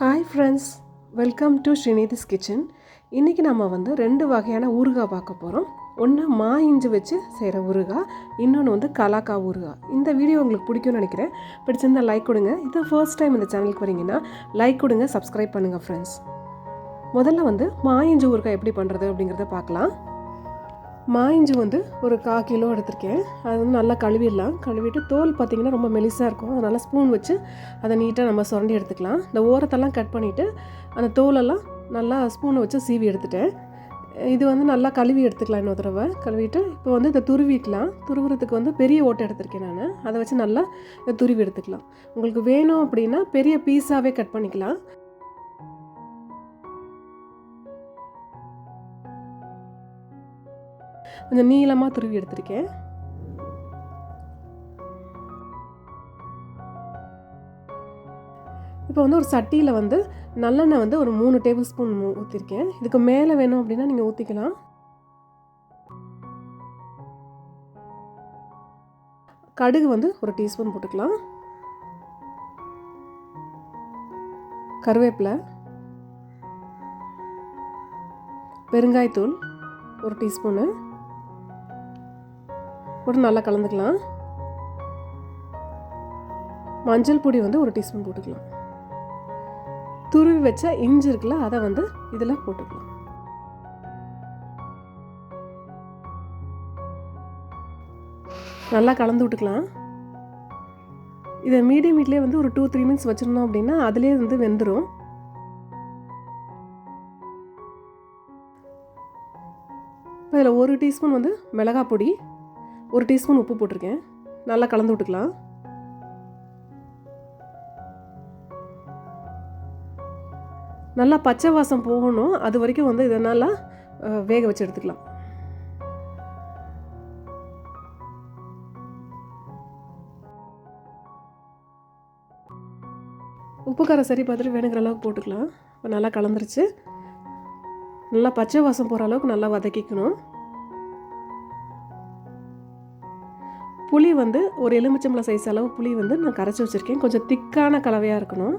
Hi friends welcome to Srinidhi's kitchen இன்றைக்கி நம்ம வந்து ரெண்டு வகையான ஊறுகாய் பார்க்க போகிறோம் ஒன்று மா இஞ்சி வச்சு செய்கிற ஊறுகாய் இன்னொன்று வந்து கலாக்கா ஊறுகாய். இந்த வீடியோ உங்களுக்கு பிடிக்கும்னு நினைக்கிறேன். பிடிச்சிருந்தால் லைக் கொடுங்க. இது ஃபர்ஸ்ட் டைம் இந்த சேனலுக்கு வரீங்கன்னா லைக் கொடுங்க சப்ஸ்கிரைப் பண்ணுங்கள் ஃப்ரெண்ட்ஸ் முதல்ல வந்து மா இஞ்சி ஊறுகாய் எப்படி பண்ணுறது அப்படிங்கிறத பார்க்கலாம். மா இஞ்சி வந்து ஒரு கா கிலோ எடுத்திருக்கேன். அது வந்து நல்லா கழுவிடலாம். கழுவிட்டு தோல் பார்த்திங்கன்னா ரொம்ப மெலிசாக இருக்கும். அதனால் ஸ்பூன் வச்சு அதை நீட்டாக நம்ம சுரண்டி எடுத்துக்கலாம். இந்த ஓரத்தெல்லாம் கட் பண்ணிவிட்டு அந்த தோலெல்லாம் நல்லா ஸ்பூனை வச்சு சீவி எடுத்துட்டேன். இது வந்து நல்லா கழுவி எடுத்துக்கலாம் இன்னொரு தடவை. கழுவிட்டு இப்போ வந்து இதை துருவிக்கலாம். துருவுறதுக்கு வந்து பெரிய ஓட்டை எடுத்திருக்கேன் நான். அதை வச்சு நல்லா இதை துருவி எடுத்துக்கலாம். உங்களுக்கு வேணும் அப்படின்னா பெரிய பீஸாகவே கட் பண்ணிக்கலாம். கொஞ்சம் நீளமாக துருவி எடுத்திருக்கேன். இப்போ வந்து ஒரு சட்டியில் வந்து நல்லெண்ணெய் வந்து ஒரு மூணு டேபிள் ஸ்பூன் ஊற்றிருக்கேன் இதுக்கு மேலே வேணும் அப்படின்னா நீங்கள் ஊற்றிக்கலாம் கடுகு வந்து ஒரு டீஸ்பூன் போட்டுக்கலாம். கருவேப்பிலை. பெருங்காயத்தூள் ஒரு டீஸ்பூனு. போட்டு நல்லா கலந்துக்கலாம். மஞ்சள் பொடி வந்து ஒரு டீஸ்பூன் போட்டுக்கலாம். துருவி வச்ச இஞ்சி இருக்குல்ல அதை வந்து இதில் போட்டுக்கலாம். நல்லா கலந்து விட்டுக்கலாம். இதை மீடியம் ஹீட்லேயே வந்து ஒரு டூ த்ரீ மினிட்ஸ் வச்சிருந்தோம் அப்படின்னா அதுலேயே வந்து வெந்துடும் இப்போ இதில் ஒரு டீஸ்பூன் வந்து மிளகாய் பொடி ஒரு டீஸ்பூன் உப்பு போட்டிருக்கேன். நல்லா கலந்து விட்டுக்கலாம். நல்லா பச்சை வாசம் போகணும். அது வரைக்கும் வந்து இதை நல்லா வேக வச்சு எடுத்துக்கலாம். உப்பு காரம் சரி பார்த்துட்டு வேணுங்கிற அளவுக்கு போட்டுக்கலாம். இப்போ நல்லா கலந்துருச்சு. நல்லா பச்சை வாசம் போகிற அளவுக்கு நல்லா வதக்கிக்கணும். புளி வந்து ஒரு எலுமிச்சம்பளம் சைஸ் அளவு புளி வந்து நான் கரைச்சி வச்சுருக்கேன். கொஞ்சம் திக்கான கலவையாக இருக்கணும்.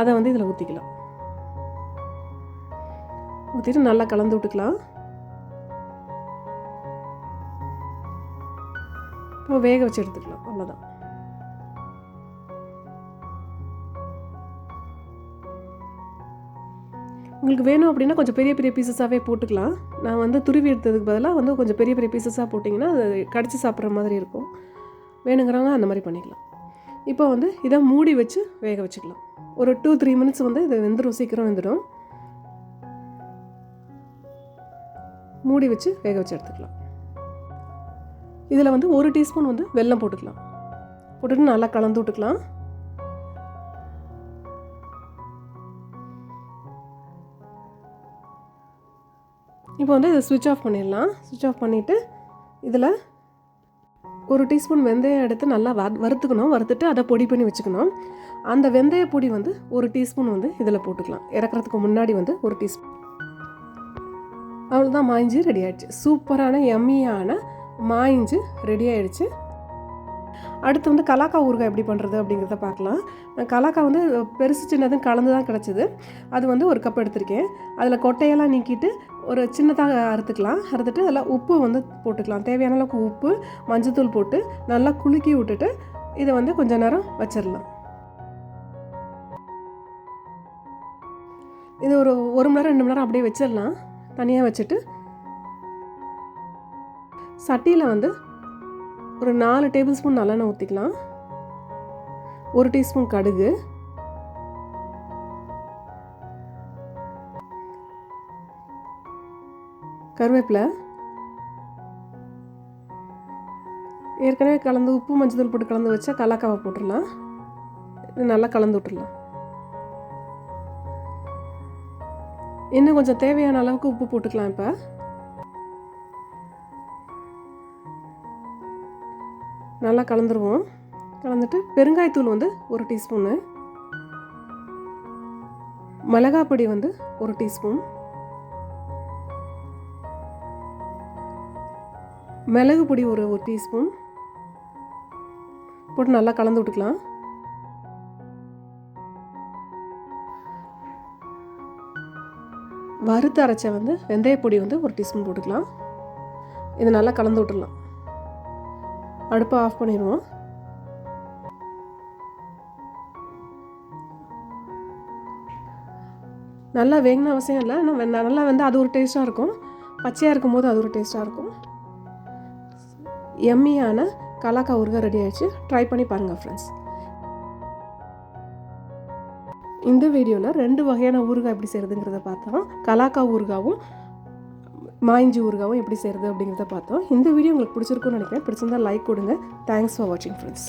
அதை வந்து இதில் ஊற்றிக்கலாம் ஊற்றிட்டு நல்லா கலந்து விட்டுக்கலாம். இப்போ வேக வச்சு எடுத்துக்கலாம். அவ்வளோதான் உங்களுக்கு வேணும் அப்படின்னா கொஞ்சம் பெரிய பெரிய பீசஸாகவே போட்டுக்கலாம். நான் வந்து துருவி எடுத்ததுக்கு பதிலாக வந்து கொஞ்சம் பெரிய பெரிய பீசஸாக போட்டிங்கன்னா அது கடிச்சு சாப்பிட்ற மாதிரி இருக்கும். வேணுங்கிறவங்க அந்த மாதிரி பண்ணிக்கலாம். இப்போ வந்து இதை மூடி வச்சு வேக வச்சுக்கலாம். ஒரு டூ த்ரீ மினிட்ஸ் வந்து இது வெந்துடும் சீக்கிரம் வெந்துடும் மூடி வச்சு வேக வச்சு எடுத்துக்கலாம். இதில் வந்து ஒரு டீஸ்பூன் வந்து வெல்லம் போட்டுக்கலாம். போட்டுட்டு நல்லா கலந்து விட்டுக்கலாம். இப்போ வந்து இதை சுவிட்ச் ஆஃப் பண்ணிடலாம். சுவிட்ச் ஆஃப் பண்ணிவிட்டு இதில் ஒரு டீஸ்பூன் வெந்தயம் எடுத்து நல்லா வ வறுத்துக்கணும். வறுத்துட்டு அதை பொடி பண்ணி வச்சுக்கணும். அந்த வெந்தய பொடி வந்து ஒரு டீஸ்பூன் வந்து இதில் போட்டுக்கலாம். இறக்குறதுக்கு முன்னாடி வந்து ஒரு டீஸ்பூன். அவ்வளோதான் மாய்ஞ்சி ரெடி ஆகிடுச்சு சூப்பரான எம்மியான மாய்ஞ்சு ரெடி ஆகிடுச்சு அடுத்து வந்து கலாக்கா ஊறுகாய் எப்படி பண்ணுறது அப்படிங்கிறத பார்க்கலாம். கலாக்கா வந்து பெருசு சின்னதுன்னு கலந்து தான் கிடச்சிது. அது வந்து ஒரு கப் எடுத்திருக்கேன். அதில் கொட்டையெல்லாம் நீக்கிட்டு ஒரு சின்னதாக அறுத்துக்கலாம். அறுத்துட்டு அதில் உப்பு வந்து போட்டுக்கலாம். தேவையான அளவுக்கு உப்பு மஞ்சத்தூள் போட்டு நல்லா குலுக்கி விட்டுட்டு இதை வந்து கொஞ்ச நேரம் வச்சிடலாம் இது ஒரு ஒரு மணி நேரம் ரெண்டு மணி நேரம் அப்படியே வச்சிடலாம் தனியாக வச்சுட்டு சட்டியில் வந்து ஒரு நாலு டேபிள் ஸ்பூன் நல்லெண்ணெய் ஊற்றிக்கலாம் ஒரு டீஸ்பூன் கடுகு. கருவேப்பிலை. ஏற்கனவே கலந்து உப்பு மஞ்சள் போட்டு கலந்து வச்சா கலக்காவை போட்டுடலாம். இது நல்லா கலந்து விட்டுடலாம். இன்னும் கொஞ்சம் தேவையான அளவுக்கு உப்பு போட்டுக்கலாம் இப்போ. நல்லா கலந்துருவோம். கலந்துட்டு பெருங்காயத்தூள் வந்து ஒரு டீஸ்பூனு. மிளகாப்பொடி வந்து ஒரு டீஸ்பூன். மிளகு பொடி ஒரு ஒரு டீஸ்பூன். போட்டு நல்லா கலந்து விட்டுக்கலாம். வறுத்து அரைச்ச வந்து வெந்தயப்பொடி வந்து ஒரு டீஸ்பூன் போட்டுக்கலாம். இது நல்லா கலந்து விட்டுடலாம். அடுப்பை ஆஃப் பண்ணிடுவோம். நல்லா வேகணும் அவசியம் இல்லை. ஆனால் நல்லா வந்து அது ஒரு டேஸ்ட்டாக இருக்கும். பச்சையாக இருக்கும் போது அது ஒரு டேஸ்ட்டாக இருக்கும். எம்மியான கலாக்கா ஊறுகாய் ரெடி ஆயிடுச்சு. ட்ரை பண்ணி பாருங்கள் ஃப்ரெண்ட்ஸ் இந்த வீடியோவில் ரெண்டு வகையான ஊறுகாய் எப்படி செய்கிறதுங்கிறத பார்த்தோம் கலாக்கா ஊறுகாவும் மாய்ஞ்சி ஊறுகாவும் எப்படி செய்கிறது அப்படிங்கிறத பார்த்தோம். இந்த வீடியோ உங்களுக்கு பிடிச்சிருக்குன்னு நினைக்கிறேன். பிடிச்சிருந்தா லைக் கொடுங்க. தேங்க்ஸ் ஃபார் வாட்சிங் ஃப்ரெண்ட்ஸ்